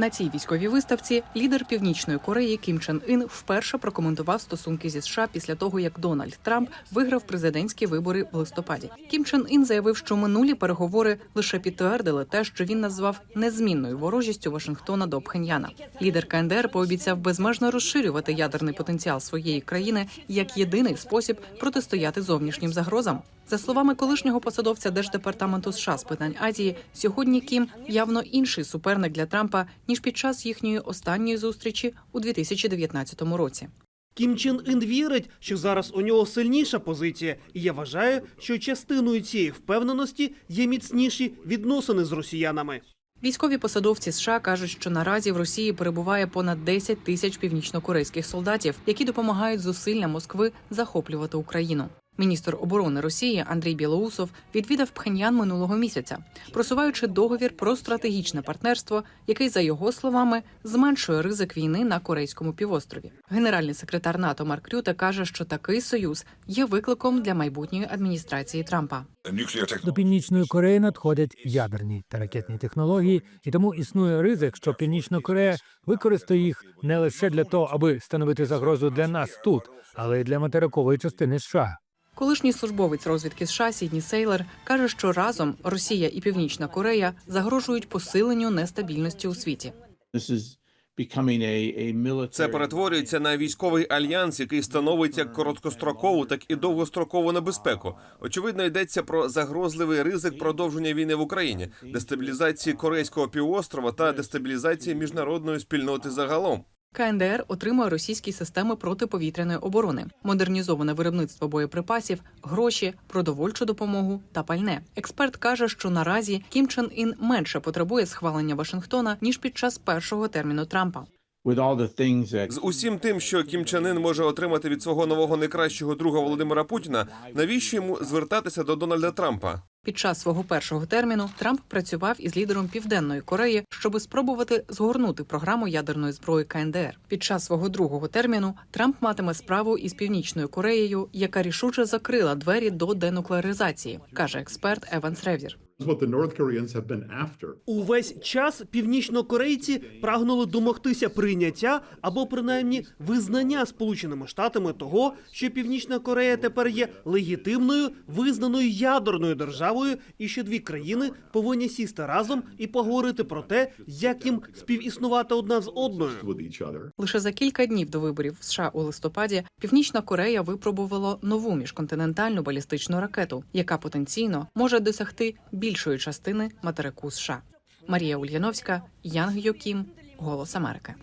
На цій військовій виставці лідер Північної Кореї Кім Чен Ін вперше прокоментував стосунки зі США після того, як Дональд Трамп виграв президентські вибори в листопаді. Кім Чен Ін заявив, що минулі переговори лише підтвердили те, що він назвав незмінною ворожістю Вашингтона до Пхеньяна. Лідер КНДР пообіцяв безмежно розширювати ядерний потенціал своєї країни як єдиний спосіб протистояти зовнішнім загрозам. За словами колишнього посадовця держдепартаменту США з питань Азії, сьогодні Кім явно інший суперник для Трампа ніж під час їхньої останньої зустрічі у 2019 році. Кім Чен Ін вірить, що зараз у нього сильніша позиція, і я вважаю, що частиною цієї впевненості є міцніші відносини з росіянами. Військові посадовці США кажуть, що наразі в Росії перебуває понад 10 тисяч північнокорейських солдатів, які допомагають зусиллям Москви захоплювати Україну. Міністр оборони Росії Андрій Білоусов відвідав Пхеньян минулого місяця, просуваючи договір про стратегічне партнерство, який, за його словами, зменшує ризик війни на корейському півострові. Генеральний секретар НАТО Марк Рюте каже, що такий союз є викликом для майбутньої адміністрації Трампа. До північної Кореї надходять ядерні та ракетні технології, і тому існує ризик, що Північна Корея використає їх не лише для того, аби становити загрозу для нас тут, але й для материкової частини США. Колишній службовець розвідки США Сідні Сейлер каже, що разом Росія і Північна Корея загрожують посиленню нестабільності у світі. Це перетворюється на військовий альянс, який становить як короткострокову, так і довгострокову небезпеку. Очевидно, йдеться про загрозливий ризик продовження війни в Україні, дестабілізації корейського півострова та дестабілізації міжнародної спільноти загалом. КНДР отримує російські системи протиповітряної оборони, модернізоване виробництво боєприпасів, гроші, продовольчу допомогу та пальне. Експерт каже, що наразі Кім Чен Ін менше потребує схвалення Вашингтона ніж під час першого терміну Трампа. З усім тим, що Кім Чен Ын може отримати від свого нового найкращого друга Володимира Путіна, навіщо йому звертатися до Дональда Трампа? Під час свого першого терміну Трамп працював із лідером Південної Кореї, щоби спробувати згорнути програму ядерної зброї КНДР. Під час свого другого терміну Трамп матиме справу із Північною Кореєю, яка рішуче закрила двері до денуклеаризації, каже експерт Еванс Ревір. Is what the North Koreans have been after. Увесь час північнокорейці прагнули домогтися прийняття або принаймні визнання Сполученими Штатами того, що Північна Корея тепер є легітимною визнаною ядерною державою, і що дві країни повинні сісти разом і поговорити про те, як їм співіснувати одна з одною. Лише за кілька днів до виборів в США у листопаді Північна Корея випробувала нову міжконтинентальну балістичну ракету, яка потенційно може досягти більшої частини материку США. Марія Ульяновська, Янг Йокім, Голос Америки.